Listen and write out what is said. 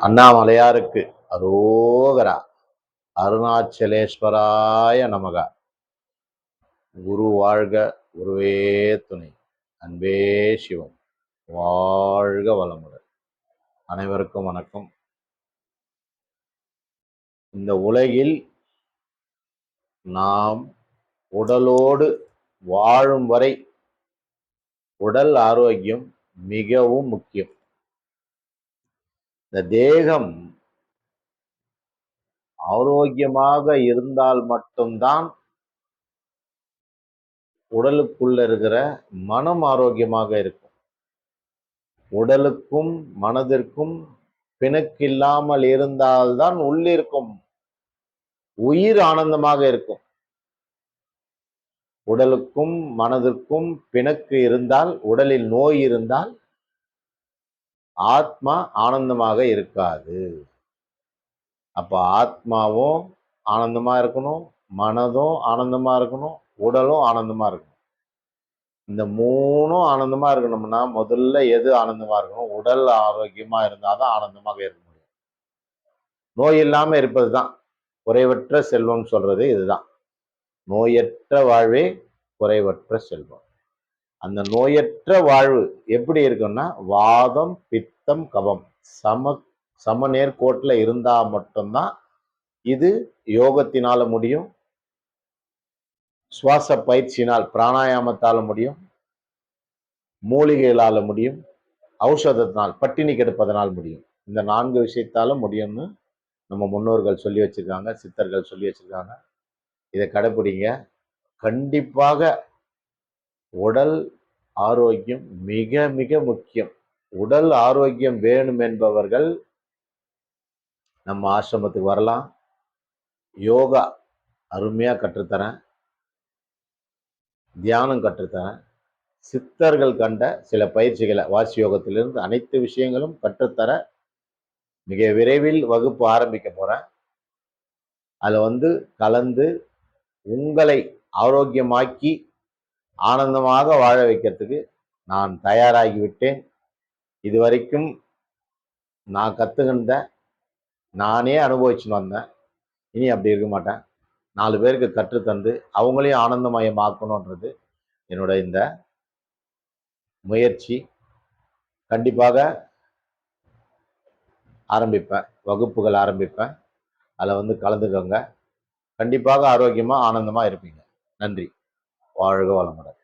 அண்ணாமலையாருக்கு அரோகரா. அருணாச்சலேஸ்வராய நமக. குரு வாழ்க குருவே துணை. அன்பே சிவம். வாழ்க வளமுடன். அனைவருக்கும் வணக்கம். இந்த உலகில் நாம் உடலோடு வாழும் வரை உடல் ஆரோக்கியம் மிகவும் முக்கியம். இந்த தேகம் ஆரோக்கியமாக இருந்தால் மட்டும்தான் உடலுக்குள்ள இருக்கிற மனம் ஆரோக்கியமாக இருக்கும். உடலுக்கும் மனதிற்கும் பிணக்கில்லாமல் இருந்தால்தான் உள்ளிருக்கும். உயிர் ஆனந்தமாக இருக்கும். உடலுக்கும் மனதிற்கும் பிணக்கு இருந்தால் உடலில் நோய் இருந்தால் ஆத்மா ஆனந்தமாக இருக்காது. அப்போ ஆத்மாவும் ஆனந்தமாக இருக்கணும் மனதும் ஆனந்தமாக இருக்கணும் உடலும் ஆனந்தமாக இருக்கணும். இந்த மூணும் ஆனந்தமாக இருக்கணும்னா முதல்ல எது ஆனந்தமாக இருக்கணும்? உடல் ஆரோக்கியமாக இருந்தால் தான் ஆனந்தமாக இருக்க முடியும். நோய் இல்லாமல் இருப்பது தான். குறைவற்ற செல்வம் சொல்கிறது இதுதான். நோயற்ற வாழ்வே குறைவற்ற செல்வம். அந்த நோயற்ற வாழ்வு எப்படி இருக்கும்னா வாதம் பித்தம் கபம். சம சமநேர் கோட்டில் இருந்தால் மட்டும்தான் இது யோகத்தினால முடியும். சுவாச பயிற்சியினால் பிராணாயாமத்தால் முடியும். மூலிகைகளால் முடியும். ஔஷதத்தினால் பட்டினி கெடுப்பதனால் முடியும். இந்த நான்கு விஷயத்தாலும் முடியும்னு நம்ம முன்னோர்கள் சொல்லி வச்சுருக்காங்க சித்தர்கள் சொல்லி வச்சுருக்காங்க. இதை கடைப்பிடிங்க. கண்டிப்பாக உடல் ஆரோக்கியம் மிக மிக முக்கியம். உடல் ஆரோக்கியம் வேணும் என்பவர்கள் நம்ம ஆசிரமத்துக்கு வரலாம். யோகா அருமையாக கற்றுத்தரேன். தியானம் கற்றுத்தரேன். சித்தர்கள் கண்ட சில பயிற்சிகளை வாசி யோகத்திலிருந்து அனைத்து விஷயங்களும் கற்றுத்தர மிக விரைவில் வகுப்பு ஆரம்பிக்க போகிறேன் அதில் வந்து கலந்து உங்களை ஆரோக்கியமாக்கி ஆனந்தமாக வாழ வைக்கிறதுக்கு நான் தயாராகிவிட்டேன். இதுவரைக்கும் நான் கற்றுக்கின்ற நானே அனுபவிச்சுன்னு வந்தேன். இனி அப்படி இருக்க மாட்டேன். நாலு பேருக்கு கற்றுத்தந்து அவங்களையும் ஆனந்தமயமாக்கணுன்றது என்னோட இந்த முயற்சி. கண்டிப்பாக ஆரம்பிப்பேன். வகுப்புகள் ஆரம்பிப்பேன். அதில் வந்து கலந்துக்கோங்க. கண்டிப்பாக ஆரோக்கியமாக ஆனந்தமாக இருப்பீங்க. நன்றி. வாழ்க வளமுடன்.